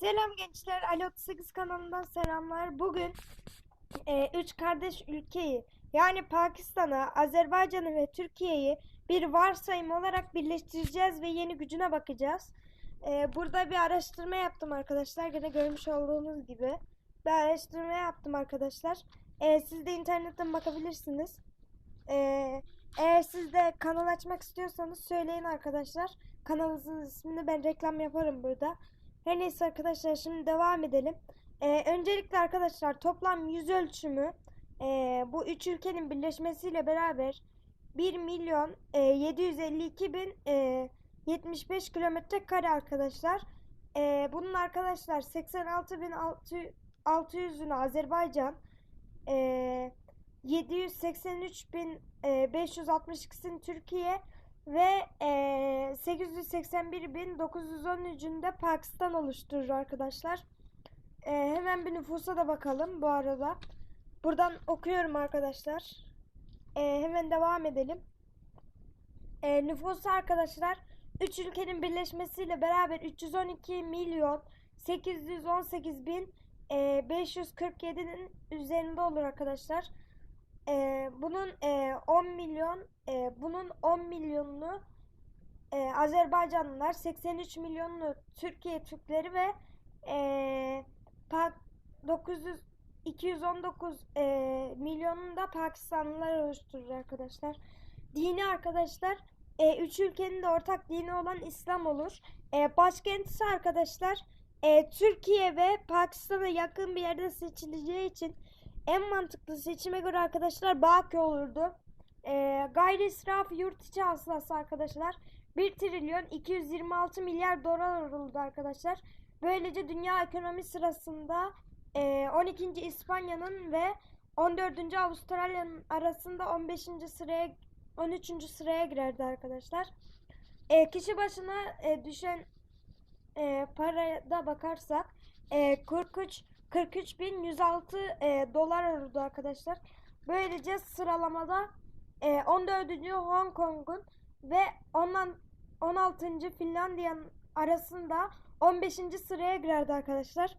Selam gençler, Ali 38 kanalından selamlar. Bugün 3 kardeş ülkeyi yani Pakistan'ı, Azerbaycan'ı ve Türkiye'yi bir varsayım olarak birleştireceğiz ve yeni gücüne bakacağız. E, burada bir araştırma yaptım arkadaşlar. Gene görmüş olduğunuz gibi. Bir araştırma yaptım arkadaşlar. E, siz de internetten bakabilirsiniz. E, eğer siz de kanal açmak istiyorsanız söyleyin arkadaşlar. Kanalınızın ismini ben reklam yaparım burada. Her neyse arkadaşlar şimdi devam edelim. Ee, öncelikle arkadaşlar toplam yüz ölçümü e, bu üç ülkenin birleşmesiyle beraber 1 milyon e, 752 bin e, 75 kilometre kare arkadaşlar. E, bunun arkadaşlar 86 bin 600'ünü Azerbaycan e, 783 bin e, 562'sini Türkiye ve e, 881.913'ünde Pakistan oluşturur arkadaşlar. E, hemen bir nüfusa da bakalım bu arada. Buradan okuyorum arkadaşlar. E, hemen devam edelim. E, nüfusu arkadaşlar 3 ülkenin birleşmesiyle beraber 312 milyon 818 bin e, 547'nin üzerinde olur arkadaşlar. E, bunun e, 10 milyon e, bunun 10 milyonunu e, Azerbaycanlılar, 83 milyonunu Türkiye Türkleri ve e, 900 219 e, milyonunu Pakistanlılar oluşturur arkadaşlar. Dini arkadaşlar e, üç ülkenin de ortak dini olan İslam olur. E, başkentisi arkadaşlar e, Türkiye ve Pakistan'a yakın bir yerde seçileceği için en mantıklı seçime göre arkadaşlar Baki olurdu. E, gayri israf yurt içi hasılası arkadaşlar 1 trilyon 226 milyar dolar oldu arkadaşlar. Böylece dünya ekonomi sırasında e, 12. İspanya'nın ve 14. Avustralya'nın arasında 15. sıraya 13. sıraya girerdi arkadaşlar. E, kişi başına e, düşen e, paraya bakarsak e, 43 43.106 e, dolar olurdu arkadaşlar. Böylece sıralamada e, 14. Hong Kong'un ve ondan 16. Finlandiya'nın arasında 15. sıraya girerdi arkadaşlar.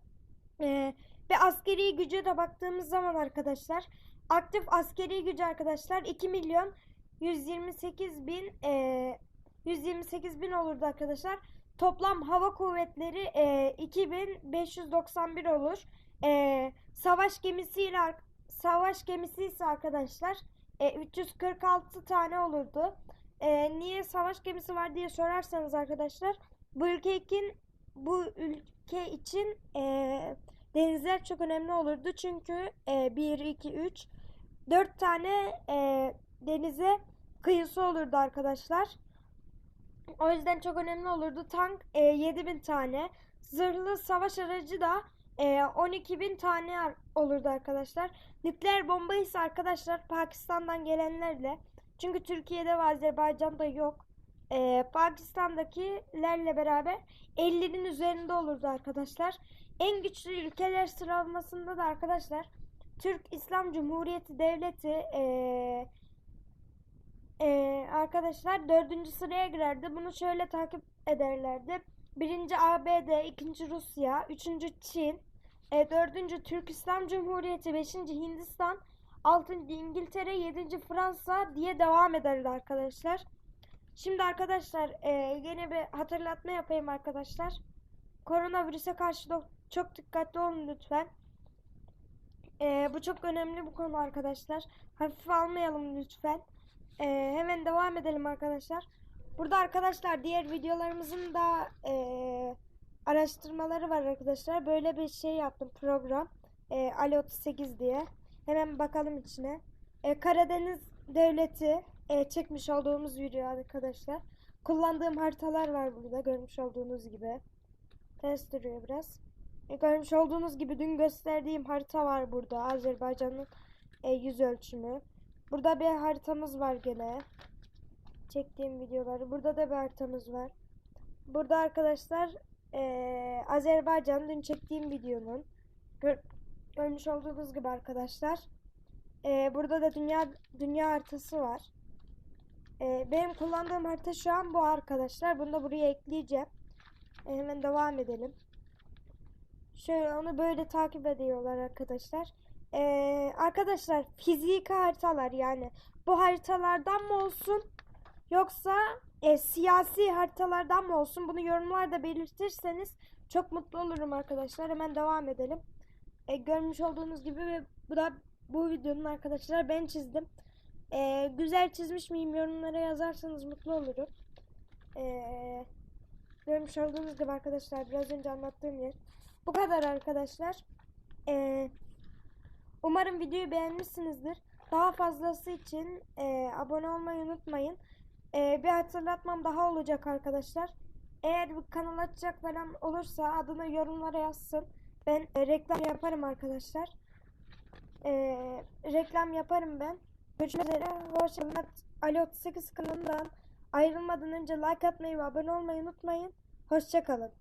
E, ve askeri gücü de baktığımız zaman arkadaşlar aktif askeri gücü arkadaşlar 2 milyon 128 bin e, 128 bin olurdu arkadaşlar. Toplam hava kuvvetleri e, 2591 olur. E, savaş gemisiyle savaş gemisi ise arkadaşlar e, 346 tane olurdu. E, niye savaş gemisi var diye sorarsanız arkadaşlar bu ülke için bu ülke için e, denizler çok önemli olurdu. Çünkü e, 1, 2, 3 4 tane e, denize kıyısı olurdu arkadaşlar. O yüzden çok önemli olurdu. Tank e, 7000 tane. Zırhlı savaş aracı da e, 12 bin tane olurdu arkadaşlar. Nükleer bomba ise arkadaşlar Pakistan'dan gelenlerle çünkü Türkiye'de ve Azerbaycan'da yok. E, Pakistan'dakilerle beraber 50'nin üzerinde olurdu arkadaşlar. En güçlü ülkeler sıralamasında da arkadaşlar Türk İslam Cumhuriyeti Devleti e, e, arkadaşlar dördüncü sıraya girerdi. Bunu şöyle takip ederlerdi. Birinci ABD, ikinci Rusya, üçüncü Çin, e, dördüncü Türk İslam Cumhuriyeti, beşinci Hindistan, altıncı İngiltere, yedinci Fransa diye devam ederdi arkadaşlar. Şimdi arkadaşlar e, yine bir hatırlatma yapayım arkadaşlar. Koronavirüse karşı çok dikkatli olun lütfen. E, bu çok önemli bu konu arkadaşlar. Hafife almayalım lütfen. E, hemen devam edelim arkadaşlar. Burada arkadaşlar diğer videolarımızın da e, araştırmaları var arkadaşlar. Böyle bir şey yaptım program. E, Ali 38 diye. Hemen bakalım içine. E, Karadeniz Devleti e, çekmiş olduğumuz video arkadaşlar. Kullandığım haritalar var burada görmüş olduğunuz gibi. Ters duruyor biraz. E, görmüş olduğunuz gibi dün gösterdiğim harita var burada. Azerbaycan'ın e, yüz ölçümü. Burada bir haritamız var gene. Çektiğim videoları. Burada da bir haritamız var. Burada arkadaşlar e, Azerbaycan dün çektiğim videonun görmüş olduğunuz gibi arkadaşlar. E, burada da dünya dünya haritası var. E, benim kullandığım harita şu an bu arkadaşlar. Bunu da buraya ekleyeceğim. E, hemen devam edelim. Şöyle onu böyle takip ediyorlar arkadaşlar. Ee, arkadaşlar fiziki haritalar yani bu haritalardan mı olsun yoksa e, siyasi haritalardan mı olsun bunu yorumlarda belirtirseniz çok mutlu olurum arkadaşlar. Hemen devam edelim. E, görmüş olduğunuz gibi ve bu da bu videonun arkadaşlar ben çizdim. E, güzel çizmiş miyim yorumlara yazarsanız mutlu olurum. E, görmüş olduğunuz gibi arkadaşlar biraz önce anlattığım yer. Bu kadar arkadaşlar. E, umarım videoyu beğenmişsinizdir. Daha fazlası için e, abone olmayı unutmayın. E, bir hatırlatmam daha olacak arkadaşlar. Eğer bir kanal açacak falan olursa adını yorumlara yazsın. Ben e, reklam yaparım arkadaşlar. E, reklam yaparım ben. Görüşmek üzere. Hoşçakalın. Ali 38 kanalından ayrılmadan önce like atmayı ve abone olmayı unutmayın. Hoşçakalın.